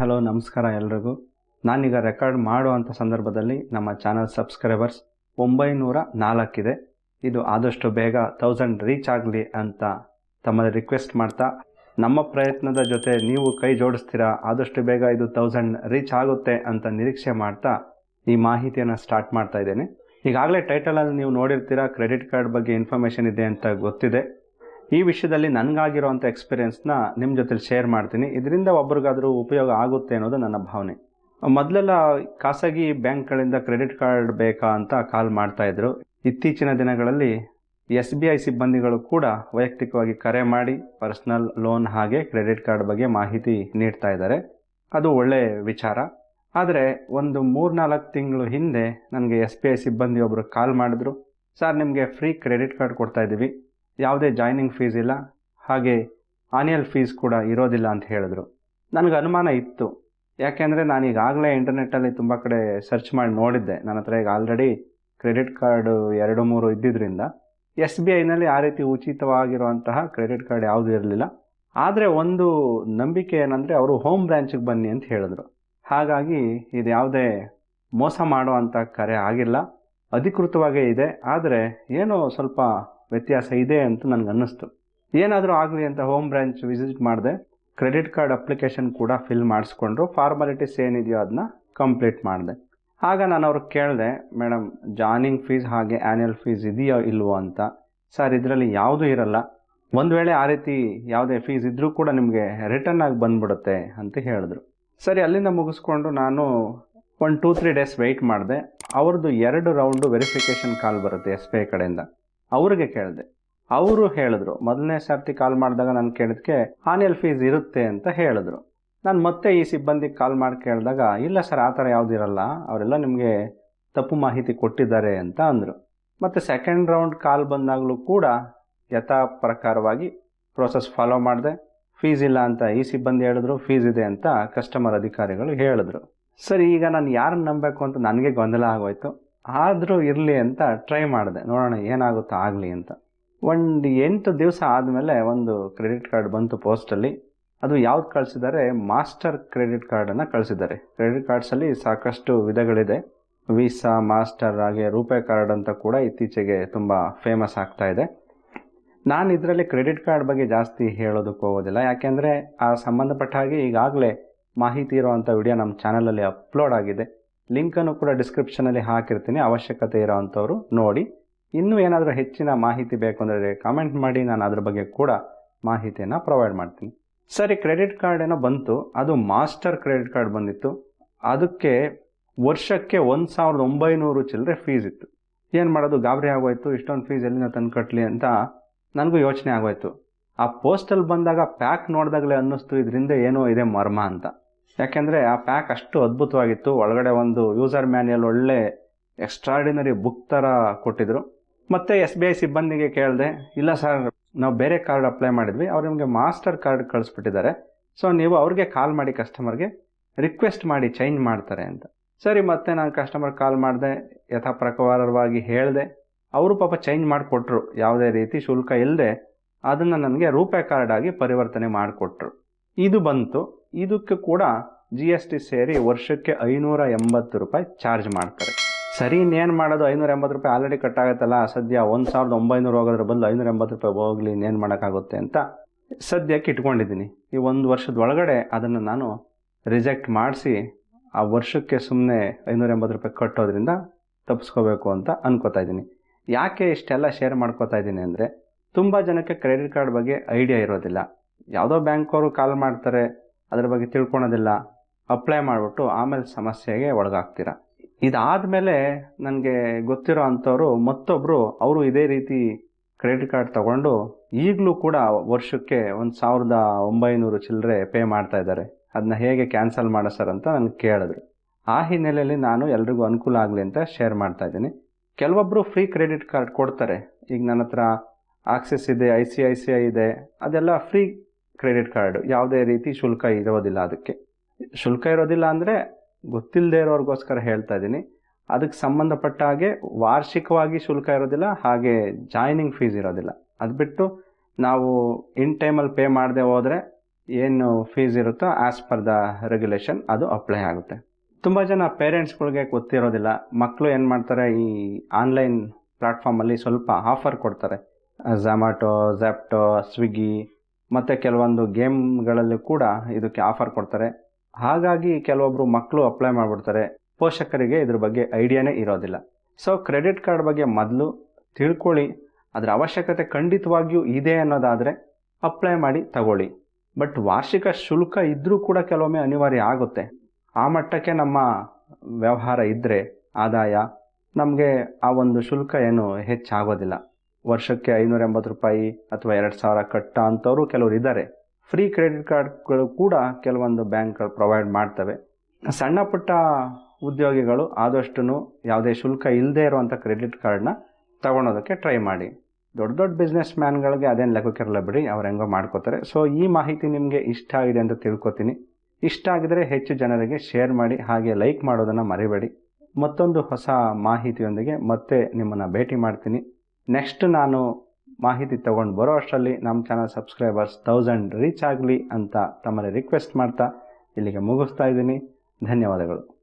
Hello, ನಮಸ್ಕಾರ ಎಲ್ರಿಗೂ. ನಾನೀಗ ರೆಕಾರ್ಡ್ ಮಾಡುವಂಥ ಸಂದರ್ಭದಲ್ಲಿ ನಮ್ಮ ಚಾನಲ್ ಸಬ್ಸ್ಕ್ರೈಬರ್ಸ್ ಒಂಬೈನೂರ ನಾಲ್ಕಿದೆ. ಇದು ಆದಷ್ಟು ಬೇಗ ತೌಸಂಡ್ ರೀಚ್ ಆಗಲಿ ಅಂತ ತಮ್ಮಲ್ಲಿ ರಿಕ್ವೆಸ್ಟ್ ಮಾಡ್ತಾ, ನಮ್ಮ ಪ್ರಯತ್ನದ ಜೊತೆ ನೀವು ಕೈ ಜೋಡಿಸ್ತೀರಾ, ಆದಷ್ಟು ಬೇಗ ಇದು ತೌಸಂಡ್ ರೀಚ್ ಆಗುತ್ತೆ ಅಂತ ನಿರೀಕ್ಷೆ ಮಾಡ್ತಾ ಈ ಮಾಹಿತಿಯನ್ನು ಸ್ಟಾರ್ಟ್ ಮಾಡ್ತಾ ಇದ್ದೇನೆ. ಈಗಾಗಲೇ ಟೈಟಲಲ್ಲಿ ನೀವು ನೋಡಿರ್ತೀರಾ ಕ್ರೆಡಿಟ್ ಕಾರ್ಡ್ ಬಗ್ಗೆ ಇನ್ಫಾರ್ಮೇಷನ್ ಇದೆ ಅಂತ ಗೊತ್ತಿದೆ. ಈ ವಿಷಯದಲ್ಲಿ ನನಗಾಗಿರೋವಂಥ ಎಕ್ಸ್ಪೀರಿಯೆನ್ಸ್ನ ನಿಮ್ಮ ಜೊತೆಲಿ ಶೇರ್ ಮಾಡ್ತೀನಿ. ಇದರಿಂದ ಒಬ್ರಿಗಾದರೂ ಉಪಯೋಗ ಆಗುತ್ತೆ ಅನ್ನೋದು ನನ್ನ ಭಾವನೆ. ಮೊದಲೆಲ್ಲ ಖಾಸಗಿ ಬ್ಯಾಂಕ್ಗಳಿಂದ ಕ್ರೆಡಿಟ್ ಕಾರ್ಡ್ ಬೇಕಾ ಅಂತ ಕಾಲ್ ಮಾಡ್ತಾಯಿದ್ರು ಇತ್ತೀಚಿನ ದಿನಗಳಲ್ಲಿ ಎಸ್ ಬಿ ಐ ಸಿಬ್ಬಂದಿಗಳು ಕೂಡ ವೈಯಕ್ತಿಕವಾಗಿ ಕರೆ ಮಾಡಿ ಪರ್ಸ್ನಲ್ ಲೋನ್ ಹಾಗೆ ಕ್ರೆಡಿಟ್ ಕಾರ್ಡ್ ಬಗ್ಗೆ ಮಾಹಿತಿ ನೀಡ್ತಾ ಇದ್ದಾರೆ. ಅದು ಒಳ್ಳೆಯ ವಿಚಾರ. ಆದರೆ ಒಂದು ಮೂರ್ನಾಲ್ಕು ತಿಂಗಳು ಹಿಂದೆ ನನಗೆ ಎಸ್ ಬಿ ಐ ಸಿಬ್ಬಂದಿ ಒಬ್ಬರು ಕಾಲ್ ಮಾಡಿದ್ರು. ಸರ್, ನಿಮಗೆ ಫ್ರೀ ಕ್ರೆಡಿಟ್ ಕಾರ್ಡ್ ಕೊಡ್ತಾ ಇದ್ದೀವಿ. ಯಾವುದೇ ಜಾಯ್ನಿಂಗ್ ಫೀಸ್ ಇಲ್ಲ. ಹಾಗೆ ಆನ್ಯಲ್ ಫೀಸ್ ಕೂಡ ಇರೋದಿಲ್ಲ ಅಂತ ಹೇಳಿದ್ರು. ನನಗೆ ಅನುಮಾನ ಇತ್ತು. ಯಾಕೆಂದರೆ ನಾನು ಈಗಾಗಲೇ ಇಂಟರ್ನೆಟ್ಟಲ್ಲಿ ತುಂಬ ಕಡೆ ಸರ್ಚ್ ಮಾಡಿ ನೋಡಿದ್ದೆ. ನನ್ನ ಹತ್ರ ಈಗ ಆಲ್ರೆಡಿ ಕ್ರೆಡಿಟ್ ಕಾರ್ಡು ಎರಡು ಮೂರು ಇದ್ದಿದ್ದರಿಂದ ಎಸ್ ಬಿ ಐನಲ್ಲಿ ಆ ರೀತಿ ಉಚಿತವಾಗಿರುವಂತಹ ಕ್ರೆಡಿಟ್ ಕಾರ್ಡ್ ಯಾವುದೂ ಇರಲಿಲ್ಲ. ಆದರೆ ಒಂದು ನಂಬಿಕೆ ಏನಂದರೆ ಅವರು ಹೋಮ್ ಬ್ರ್ಯಾಂಚಿಗೆ ಬನ್ನಿ ಅಂತ ಹೇಳಿದ್ರು. ಹಾಗಾಗಿ ಇದು ಯಾವುದೇ ಮೋಸ ಮಾಡುವಂಥ ಕರೆ ಆಗಿಲ್ಲ. ಅಧಿಕೃತವಾಗೇ ಇದೆ. ಆದರೆ ಏನೋ ಸ್ವಲ್ಪ ವ್ಯತ್ಯಾಸ ಇದೆ ಅಂತ ನನಗೆ ಅನ್ನಿಸ್ತು ಏನಾದರೂ ಆಗಲಿ ಅಂತ ಹೋಮ್ ಬ್ರ್ಯಾಂಚ್ ವಿಸಿಟ್ ಮಾಡಿದೆ ಕ್ರೆಡಿಟ್ ಕಾರ್ಡ್ ಅಪ್ಲಿಕೇಶನ್ ಕೂಡ ಫಿಲ್ ಮಾಡಿಸ್ಕೊಂಡ್ರು ಫಾರ್ಮಾಲಿಟೀಸ್ ಏನಿದೆಯೋ ಅದನ್ನ ಕಂಪ್ಲೀಟ್ ಮಾಡಿದೆ. ಆಗ ನಾನು ಅವ್ರಿಗೆ ಕೇಳಿದೆ ಮೇಡಮ್ ಜಾಯ್ನಿಂಗ್ ಫೀಸ್ ಹಾಗೆ ಆ್ಯನ್ಯಲ್ ಫೀಸ್ ಇದೆಯೋ ಇಲ್ವೋ ಅಂತ? ಸರ್, ಇದರಲ್ಲಿ ಯಾವುದೂ ಇರಲ್ಲ. ಒಂದು ವೇಳೆ ಆ ರೀತಿ ಯಾವುದೇ ಫೀಸ್ ಇದ್ದರೂ ಕೂಡ ನಿಮಗೆ ರಿಟರ್ನ್ ಆಗಿ ಬಂದ್ಬಿಡುತ್ತೆ, ಅಂತ ಹೇಳಿದ್ರು. ಸರಿ, ಅಲ್ಲಿಂದ ಮುಗಿಸ್ಕೊಂಡು ನಾನು ಒಂದು ಟೂ ತ್ರೀ ಡೇಸ್ ವೆಯ್ಟ್ ಮಾಡಿದೆ. ಅವ್ರದ್ದು ಎರಡು ರೌಂಡು ವೆರಿಫಿಕೇಷನ್ ಕಾಲ್ ಬರುತ್ತೆ ಎಸ್ ಬಿ ಐ ಕಡೆಯಿಂದ. ಅವ್ರಿಗೆ ಕೇಳಿದೆ. ಅವರು ಹೇಳಿದ್ರು. ಮೊದಲನೇ ಸರ್ತಿ ಕಾಲ್ ಮಾಡಿದಾಗ ನಾನು ಕೇಳಿದ್ಕೆ ಆನ್ಯಲ್ ಫೀಸ್ ಇರುತ್ತೆ ಅಂತ ಹೇಳಿದ್ರು. ನಾನು ಮತ್ತೆ ಈ ಸಿಬ್ಬಂದಿಗೆ ಕಾಲ್ ಮಾಡಿ ಕೇಳಿದಾಗ, ಇಲ್ಲ ಸರ್, ಆ ಥರ ಯಾವುದೂ ಇರಲ್ಲ. ಅವರೆಲ್ಲ ನಿಮಗೆ ತಪ್ಪು ಮಾಹಿತಿ ಕೊಟ್ಟಿದ್ದಾರೆ ಅಂತ ಅಂದರು. ಮತ್ತು ಸೆಕೆಂಡ್ ರೌಂಡ್ ಕಾಲ್ ಬಂದಾಗಲೂ ಕೂಡ ಯಥಾ ಪ್ರಕಾರವಾಗಿ ಪ್ರೋಸೆಸ್ ಫಾಲೋ ಮಾಡಿದೆ. ಫೀಸ್ ಇಲ್ಲ ಅಂತ ಈ ಸಿಬ್ಬಂದಿ ಹೇಳಿದ್ರು ಫೀಸ್ ಇದೆ ಅಂತ ಕಸ್ಟಮರ್ ಅಧಿಕಾರಿಗಳು ಹೇಳಿದ್ರು. ಸರಿ, ಈಗ ನಾನು ಯಾರನ್ನು ನಂಬಬೇಕು ಅಂತ ನನಗೆ ಗೊಂದಲ ಆಗೋಯ್ತು. ಆದರೂ ಇರಲಿ ಅಂತ ಟ್ರೈ ಮಾಡಿದೆ. ನೋಡೋಣ ಏನಾಗುತ್ತೋ ಆಗಲಿ ಅಂತ. ಒಂದು ಎಂಟು ದಿವಸ ಆದಮೇಲೆ ಒಂದು ಕ್ರೆಡಿಟ್ ಕಾರ್ಡ್ ಬಂತು ಪೋಸ್ಟಲ್ಲಿ ಅದು ಯಾವ್ದು ಕಳಿಸಿದ್ದಾರೆ ಮಾಸ್ಟರ್ ಕ್ರೆಡಿಟ್ ಕಾರ್ಡನ್ನು ಕಳಿಸಿದ್ದಾರೆ. ಕ್ರೆಡಿಟ್ ಕಾರ್ಡ್ಸಲ್ಲಿ ಸಾಕಷ್ಟು ವಿಧಗಳಿದೆ. ವೀಸಾ ಮಾಸ್ಟರ್ ಹಾಗೆ ರೂಪೇ ಕಾರ್ಡ್ ಅಂತ ಕೂಡ ಇತ್ತೀಚೆಗೆ ತುಂಬ ಫೇಮಸ್ ಆಗ್ತಾ ಇದೆ. ನಾನು ಇದರಲ್ಲಿ ಕ್ರೆಡಿಟ್ ಕಾರ್ಡ್ ಬಗ್ಗೆ ಜಾಸ್ತಿ ಹೇಳೋದಕ್ಕೆ ಹೋಗೋದಿಲ್ಲ. ಯಾಕೆಂದರೆ ಆ ಸಂಬಂಧಪಟ್ಟ ಹಾಗೆ ಈಗಾಗಲೇ ಮಾಹಿತಿ ಇರುವಂಥ ವಿಡಿಯೋ ನಮ್ಮ ಚಾನಲಲ್ಲಿ ಅಪ್ಲೋಡ್ ಆಗಿದೆ. ಲಿಂಕನ್ನು ಕೂಡ ಡಿಸ್ಕ್ರಿಪ್ಷನಲ್ಲಿ ಹಾಕಿರ್ತೀನಿ, ಅವಶ್ಯಕತೆ ಇರೋವಂಥವ್ರು ನೋಡಿ. ಇನ್ನೂ ಏನಾದರೂ ಹೆಚ್ಚಿನ ಮಾಹಿತಿ ಬೇಕು ಅಂದರೆ ಕಮೆಂಟ್ ಮಾಡಿ, ನಾನು ಅದ್ರ ಬಗ್ಗೆ ಕೂಡ ಮಾಹಿತಿಯನ್ನು ಪ್ರೊವೈಡ್ ಮಾಡ್ತೀನಿ. ಸರಿ ಕ್ರೆಡಿಟ್ ಕಾರ್ಡ್ ಏನೋ ಬಂತು. ಅದು ಮಾಸ್ಟರ್ ಕ್ರೆಡಿಟ್ ಕಾರ್ಡ್ ಬಂದಿತ್ತು. ಅದಕ್ಕೆ ವರ್ಷಕ್ಕೆ ಒಂದು ಸಾವಿರದ ಒಂಬೈನೂರು ಚಿಲ್ಲರೆ ಫೀಸ್ ಇತ್ತು. ಏನು ಮಾಡೋದು? ಗಾಬರಿ ಆಗೋಯ್ತು. ಇಷ್ಟೊಂದು ಫೀಸ್ ಎಲ್ಲಿಂದ ತಂದು ಕಟ್ಟಲಿ ಅಂತ ನನಗೂ ಯೋಚನೆ ಆಗೋಯ್ತು. ಆ ಪೋಸ್ಟಲ್ಲಿ ಬಂದಾಗ ಪ್ಯಾಕ್ ನೋಡಿದಾಗಲೇ ಅನ್ನಿಸ್ತು. ಇದರಿಂದ ಏನೋ ಇದೆ ಮರ್ಮ ಅಂತ. ಯಾಕೆಂದರೆ ಆ ಪ್ಯಾಕ್ ಅಷ್ಟು ಅದ್ಭುತವಾಗಿತ್ತು. ಒಳಗಡೆ ಒಂದು ಯೂಸರ್ ಮ್ಯಾನ್ಯಲ್ ಒಳ್ಳೆ ಎಕ್ಸ್ಟ್ರಾರ್ಡಿನರಿ ಬುಕ್ ಥರ ಕೊಟ್ಟಿದ್ರು. ಮತ್ತೆ ಎಸ್ ಬಿ ಐ ಸಿಬ್ಬಂದಿಗೆ ಕೇಳಿದೆ, ಇಲ್ಲ ಸರ್ ನಾವು ಬೇರೆ ಕಾರ್ಡ್ ಅಪ್ಲೈ ಮಾಡಿದ್ವಿ. ಅವ್ರು ನಿಮಗೆ ಮಾಸ್ಟರ್ ಕಾರ್ಡ್ ಕಳಿಸ್ಬಿಟ್ಟಿದ್ದಾರೆ. ಸೊ ನೀವು ಅವ್ರಿಗೆ ಕಾಲ್ ಮಾಡಿ ಕಸ್ಟಮರ್ಗೆ ರಿಕ್ವೆಸ್ಟ್ ಮಾಡಿ ಚೇಂಜ್ ಮಾಡ್ತಾರೆ ಅಂತ. ಸರಿ, ಮತ್ತೆ ನಾನು ಕಸ್ಟಮರ್ ಕಾಲ್ ಮಾಡಿದೆ ಯಥಾ ಪ್ರಕಾರವಾಗಿ ಹೇಳಿದೆ. ಅವರು ಪಾಪ ಚೇಂಜ್ ಮಾಡಿಕೊಟ್ರು. ಯಾವುದೇ ರೀತಿ ಶುಲ್ಕ ಇಲ್ಲದೆ ಅದನ್ನು ನನಗೆ ರೂಪೆ ಕಾರ್ಡ್ ಆಗಿ ಪರಿವರ್ತನೆ ಮಾಡಿಕೊಟ್ರು. ಇದು ಬಂತು. ಇದಕ್ಕೆ ಕೂಡ ಜಿ ಎಸ್ ಟಿ ಸೇರಿ ವರ್ಷಕ್ಕೆ ಐನೂರ ಎಂಬತ್ತು ರೂಪಾಯಿ ಚಾರ್ಜ್ ಮಾಡ್ತಾರೆ. ಸರಿ, ಇನ್ನೇನು ಮಾಡೋದು? ಐನೂರ ಎಂಬತ್ತು ರೂಪಾಯಿ ಆಲ್ರೆಡಿ ಕಟ್ಟಾಗತ್ತಲ್ಲ ಸದ್ಯ ಒಂದು ಸಾವಿರದ ಒಂಬೈನೂರು ಹೋಗೋದ್ರ ಬದಲು ಐನೂರ ಎಂಬತ್ತು ರೂಪಾಯಿ ಹೋಗಲಿ, ಇನ್ನೇನು ಮಾಡೋಕ್ಕಾಗುತ್ತೆ ಅಂತ ಸದ್ಯಕ್ಕೆ ಇಟ್ಕೊಂಡಿದ್ದೀನಿ. ಈ ಒಂದು ವರ್ಷದ ಒಳಗಡೆ ಅದನ್ನು ನಾನು ರಿಜೆಕ್ಟ್ ಮಾಡಿಸಿ, ಆ ವರ್ಷಕ್ಕೆ ಸುಮ್ಮನೆ ಐನೂರ ಎಂಬತ್ತು ರೂಪಾಯಿ ಕಟ್ಟೋದ್ರಿಂದ ತಪ್ಪಿಸ್ಕೋಬೇಕು ಅಂತ ಅನ್ಕೋತಾ ಇದ್ದೀನಿ. ಯಾಕೆ ಇಷ್ಟೆಲ್ಲ ಶೇರ್ ಮಾಡ್ಕೋತಾ ಇದ್ದೀನಿ ಅಂದರೆ, ತುಂಬ ಜನಕ್ಕೆ ಕ್ರೆಡಿಟ್ ಕಾರ್ಡ್ ಬಗ್ಗೆ ಐಡಿಯಾ ಇರೋದಿಲ್ಲ. ಯಾವುದೋ ಬ್ಯಾಂಕವರು ಕಾಲ್ ಮಾಡ್ತಾರೆ ಅದ್ರ ಬಗ್ಗೆ ತಿಳ್ಕೊಳೋದಿಲ್ಲ. ಅಪ್ಲೈ ಮಾಡಿಬಿಟ್ಟು ಆಮೇಲೆ ಸಮಸ್ಯೆಗೆ ಒಳಗಾಗ್ತೀರ? ಇದಾದಮೇಲೆ ನನಗೆ ಗೊತ್ತಿರೋ ಅಂಥವ್ರು ಮತ್ತೊಬ್ಬರು ಅವರು ಇದೇ ರೀತಿ ಕ್ರೆಡಿಟ್ ಕಾರ್ಡ್ ತಗೊಂಡು ಈಗಲೂ ಕೂಡ ವರ್ಷಕ್ಕೆ ಒಂದು ಸಾವಿರದ ಒಂಬೈನೂರು ಚಿಲ್ಲರೆ ಪೇ ಮಾಡ್ತಾ ಇದ್ದಾರೆ. ಅದನ್ನ ಹೇಗೆ ಕ್ಯಾನ್ಸಲ್ ಮಾಡೋ ಸರ್ ಅಂತ ನನಗೆ ಕೇಳಿದ್ರು. ಆ ಹಿನ್ನೆಲೆಯಲ್ಲಿ ನಾನು ಎಲ್ರಿಗೂ ಅನುಕೂಲ ಆಗಲಿ ಅಂತ ಶೇರ್ ಮಾಡ್ತಾ ಇದ್ದೀನಿ. ಕೆಲವೊಬ್ಬರು ಫ್ರೀ ಕ್ರೆಡಿಟ್ ಕಾರ್ಡ್ ಕೊಡ್ತಾರೆ. ಈಗ ನನ್ನ ಹತ್ರ ಆಕ್ಸಿಸ್ ಇದೆ I C I C I ಇದೆ. ಅದೆಲ್ಲ ಫ್ರೀ ಕ್ರೆಡಿಟ್ ಕಾರ್ಡ್ ಯಾವುದೇ ರೀತಿ ಶುಲ್ಕ ಇರೋದಿಲ್ಲ ಅದಕ್ಕೆ. ಶುಲ್ಕ ಇರೋದಿಲ್ಲ ಅಂದರೆ ಗೊತ್ತಿಲ್ಲದೆ ಇರೋರಿಗೋಸ್ಕರ ಹೇಳ್ತಾ ಇದ್ದೀನಿ. ಅದಕ್ಕೆ ಸಂಬಂಧಪಟ್ಟ ಹಾಗೆ ವಾರ್ಷಿಕವಾಗಿ ಶುಲ್ಕ ಇರೋದಿಲ್ಲ, ಹಾಗೆ ಜಾಯ್ನಿಂಗ್ ಫೀಸ್ ಇರೋದಿಲ್ಲ. ಅದು ಬಿಟ್ಟು ನಾವು ಇನ್ ಟೈಮಲ್ಲಿ ಪೇ ಮಾಡದೆ ಹೋದರೆ ಏನು ಫೀಸ್ ಇರುತ್ತೋ ಆ್ಯಸ್ ಪರ್ ದ ರೆಗ್ಯುಲೇಷನ್ ಅದು ಅಪ್ಲೈ ಆಗುತ್ತೆ. ತುಂಬ ಜನ ಪೇರೆಂಟ್ಸ್ಗಳಿಗೆ ಗೊತ್ತಿರೋದಿಲ್ಲ. ಮಕ್ಕಳು ಏನು ಮಾಡ್ತಾರೆ, ಈ ಆನ್ಲೈನ್ ಪ್ಲಾಟ್ಫಾರ್ಮಲ್ಲಿ ಸ್ವಲ್ಪ ಆಫರ್ ಕೊಡ್ತಾರೆ. ಝೊಮ್ಯಾಟೊ ಝ್ಯಾಪ್ಟೊ ಸ್ವಿಗ್ಗಿ ಮತ್ತು ಕೆಲವೊಂದು ಗೇಮ್ಗಳಲ್ಲಿ ಕೂಡ ಇದಕ್ಕೆ ಆಫರ್ ಕೊಡ್ತಾರೆ. ಹಾಗಾಗಿ ಕೆಲವೊಬ್ಬರು ಮಕ್ಕಳು ಅಪ್ಲೈ ಮಾಡಿಬಿಡ್ತಾರೆ. ಪೋಷಕರಿಗೆ ಇದ್ರ ಬಗ್ಗೆ ಐಡಿಯಾನೇ ಇರೋದಿಲ್ಲ. ಸೊ ಕ್ರೆಡಿಟ್ ಕಾರ್ಡ್ ಬಗ್ಗೆ ಮೊದಲು ತಿಳ್ಕೊಳ್ಳಿ. ಅದರ ಅವಶ್ಯಕತೆ ಖಂಡಿತವಾಗಿಯೂ ಇದೆ ಅನ್ನೋದಾದರೆ ಅಪ್ಲೈ ಮಾಡಿ ತಗೊಳ್ಳಿ. ಬಟ್ ವಾರ್ಷಿಕ ಶುಲ್ಕ ಇದ್ದರೂ ಕೂಡ ಕೆಲವೊಮ್ಮೆ ಅನಿವಾರ್ಯ ಆಗುತ್ತೆ. ಆ ಮಟ್ಟಕ್ಕೆ ನಮ್ಮ ವ್ಯವಹಾರ ಇದ್ದರೆ ಆದಾಯ, ನಮಗೆ ಆ ಒಂದು ಶುಲ್ಕ ಏನು ಹೆಚ್ಚಾಗೋದಿಲ್ಲ. ವರ್ಷಕ್ಕೆ ಐನೂರ ಎಂಬತ್ತು ರೂಪಾಯಿ ಅಥವಾ ಎರಡು ಸಾವಿರ ಕಟ್ಟ ಅಂಥವರು ಕೆಲವರು ಇದ್ದಾರೆ. ಫ್ರೀ ಕ್ರೆಡಿಟ್ ಕಾರ್ಡ್ಗಳು ಕೂಡ ಕೆಲವೊಂದು ಬ್ಯಾಂಕ್ಗಳು ಪ್ರೊವೈಡ್ ಮಾಡ್ತವೆ. ಸಣ್ಣ ಪುಟ್ಟ ಉದ್ಯೋಗಿಗಳು ಆದಷ್ಟು ಯಾವುದೇ ಶುಲ್ಕ ಇಲ್ಲದೇ ಇರುವಂಥ ಕ್ರೆಡಿಟ್ ಕಾರ್ಡ್ನ ತಗೊಳೋದಕ್ಕೆ ಟ್ರೈ ಮಾಡಿ. ದೊಡ್ಡ ದೊಡ್ಡ ಬಿಸ್ನೆಸ್ ಮ್ಯಾನ್ಗಳಿಗೆ ಅದೇನು ಲೆಕ್ಕಕ್ಕಿರಲ್ಲ ಬಿಡಿ, ಅವ್ರು ಹೆಂಗೋ ಮಾಡ್ಕೋತಾರೆ. ಸೊ ಈ ಮಾಹಿತಿ ನಿಮಗೆ ಇಷ್ಟ ಆಗಿದೆ ಅಂತ ತಿಳ್ಕೊತೀನಿ. ಇಷ್ಟ ಆಗಿದರೆ ಹೆಚ್ಚು ಜನರಿಗೆ ಶೇರ್ ಮಾಡಿ, ಹಾಗೆ ಲೈಕ್ ಮಾಡೋದನ್ನು ಮರಿಬೇಡಿ. ಮತ್ತೊಂದು ಹೊಸ ಮಾಹಿತಿಯೊಂದಿಗೆ ಮತ್ತೆ ನಿಮ್ಮನ್ನು ಭೇಟಿ ಮಾಡ್ತೀನಿ. ನೆಕ್ಸ್ಟ್ ನಾನು ಮಾಹಿತಿ ತೊಗೊಂಡು ಬರೋ ಅಷ್ಟರಲ್ಲಿ ನಮ್ಮ ಚಾನಲ್ ಸಬ್ಸ್ಕ್ರೈಬರ್ಸ್ ತೌಸಂಡ್ ರೀಚ್ ಆಗಲಿ ಅಂತ ತಮ್ಮಲ್ಲಿ ರಿಕ್ವೆಸ್ಟ್ ಮಾಡ್ತಾ ಇಲ್ಲಿಗೆ ಮುಗಿಸ್ತಾ ಇದ್ದೀನಿ. ಧನ್ಯವಾದಗಳು.